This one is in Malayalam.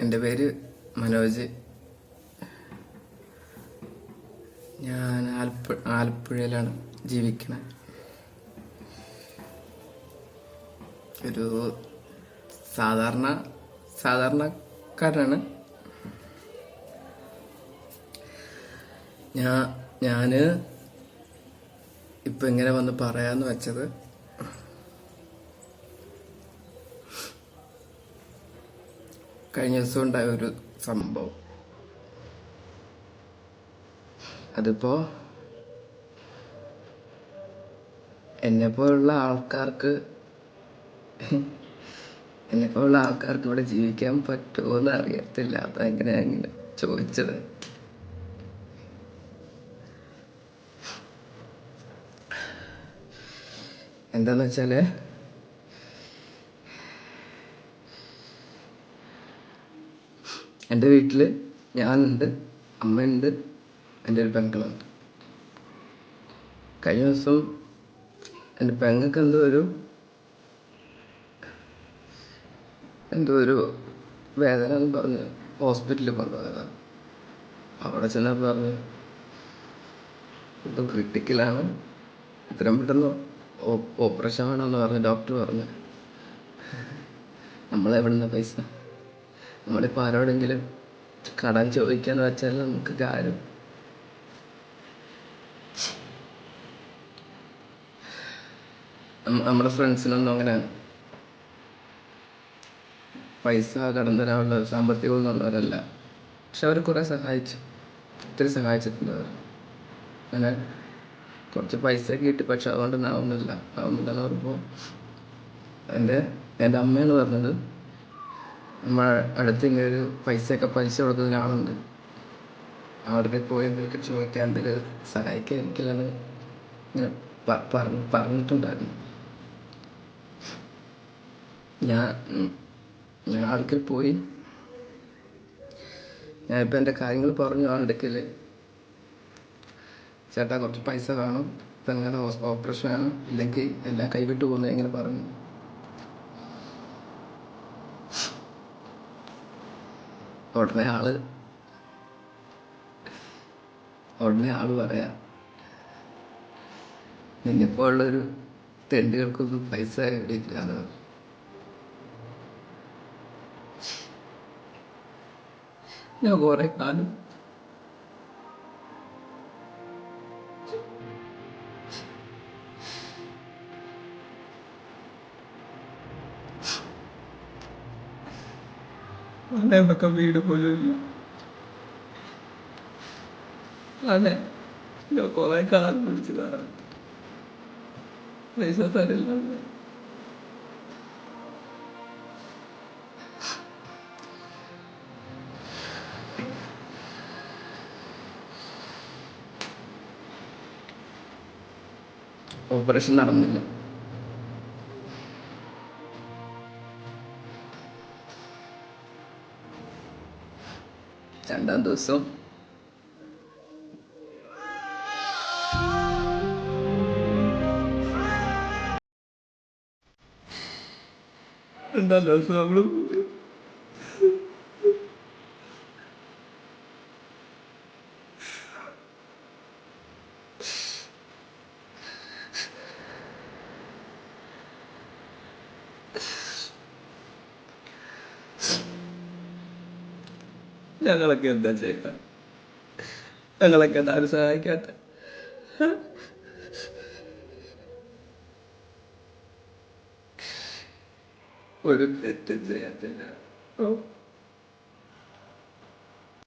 എന്റെ പേര് മനോജ്. ഞാൻ ആലപ്പുഴ ആലപ്പുഴയിലാണ് ജീവിക്കണത് ഒരു സാധാരണ സാധാരണക്കാരനാണ്. ഞാൻ ഞാൻ ഇപ്പം ഇങ്ങനെ വന്ന് പറയാമെന്ന് വെച്ചത് കഴിഞ്ഞ ദിവസം ഉണ്ടായ ഒരു സംഭവം. അതിപ്പോ എന്നെ പോലുള്ള ആൾക്കാർക്ക് എന്നെ പോലുള്ള ആൾക്കാർക്ക് ഇവിടെ ജീവിക്കാൻ പറ്റുമോ എന്ന് അറിയത്തില്ല. അതാ ഇങ്ങനെ ഇങ്ങനെ ചോദിച്ചത്. എന്താന്ന് വെച്ചാൽ എന്റെ വീട്ടിൽ ഞാനുണ്ട് അമ്മയുണ്ട് എന്റെ ഒരു പെങ്ങളുണ്ട്. കഴിഞ്ഞ ദിവസം എന്റെ പെങ്ങൾക്ക് എന്തോ ഒരു എന്തോ ഒരു വേദന എന്ന് പറഞ്ഞ് ഹോസ്പിറ്റലിൽ കൊണ്ടുപോയതാണ് അവിടെ ചെന്നപ്പോൾ പറഞ്ഞു ഇത് ക്രിട്ടിക്കലാണ്. ഇത്രയും പെട്ടെന്ന് ഓപ്പറേഷൻ വേണമെന്ന് പറഞ്ഞ് ഡോക്ടർ പറഞ്ഞു. നമ്മളെവിടുന്ന പൈസ? നമ്മളിപ്പോൾ ആരോടെങ്കിലും കടം ചോദിക്കാൻ വെച്ചാൽ നമുക്ക് കാര്യം നമ്മുടെ ഫ്രണ്ട്സിനൊന്നും അങ്ങനെ പൈസ കടം തരാനുള്ള സാമ്പത്തികമൊന്നും ഉള്ളവരല്ല പക്ഷെ അവർ കുറേ സഹായിച്ചു. ഒത്തിരി സഹായിച്ചിട്ടുണ്ട് അവർ അങ്ങനെ കുറച്ച് പൈസ കിട്ടി. പക്ഷെ അതുകൊണ്ടൊന്നും ആവുന്നില്ല ആവുന്നില്ല എന്ന് പറയുമ്പോൾ എന്റെ എന്റെ അമ്മയാണ് പറഞ്ഞത്. നമ്മളെ അടുത്ത് ഇങ്ങനെ ഒരു പൈസയൊക്കെ പലിശ കൊടുക്കുന്ന ഒരാളുണ്ട്. അവിടെ പോയി എന്തൊക്കെ ചോദിക്കാൻ എന്തെങ്കിലും സഹായിക്കാൻ എനിക്കില്ലെന്ന് ഇങ്ങനെ പറഞ്ഞു പറഞ്ഞ് പറഞ്ഞിട്ടുണ്ടായിരുന്നു. ഞാൻ ഞാൻ ആൾക്കിൽ പോയി. ഞാനിപ്പോൾ എന്റെ കാര്യങ്ങൾ പറഞ്ഞു ആളുടെ അടുക്കൽ ചേട്ടാ കുറച്ച് പൈസ വേണം ഇപ്പം ഇങ്ങനെ ഓപ്പറേഷൻ വേണം ഇല്ലെങ്കിൽ എല്ലാം കൈവിട്ട് പോകുന്നത് ഇങ്ങനെ പറഞ്ഞു. ഉടനെ ആൾ ഉടനെ ആൾ പറയാ നിന്നെപ്പോലുള്ളൊരു തെണ്ടുകൾക്കൊന്നും പൈസ എവിടെയില്ലാന്ന്. ഞാൻ കുറെ കാലം നമുക്ക് വീട് പോലും ഇല്ല. അതെ കുറെ കാലം വിളിച്ചതാണ് പൈസ തരില്ല. ഓപ്പറേഷൻ നടന്നില്ല. രണ്ടാം ദിവസം. രണ്ടാം ദിവസം നമ്മൾ ഞങ്ങളൊക്കെ എന്താ ചെയ്യുക ഞങ്ങളൊക്കെ ആരും സഹായിക്കാത്ത ഒരു തെറ്റും ചെയ്യാത്തില്ല. ഓ.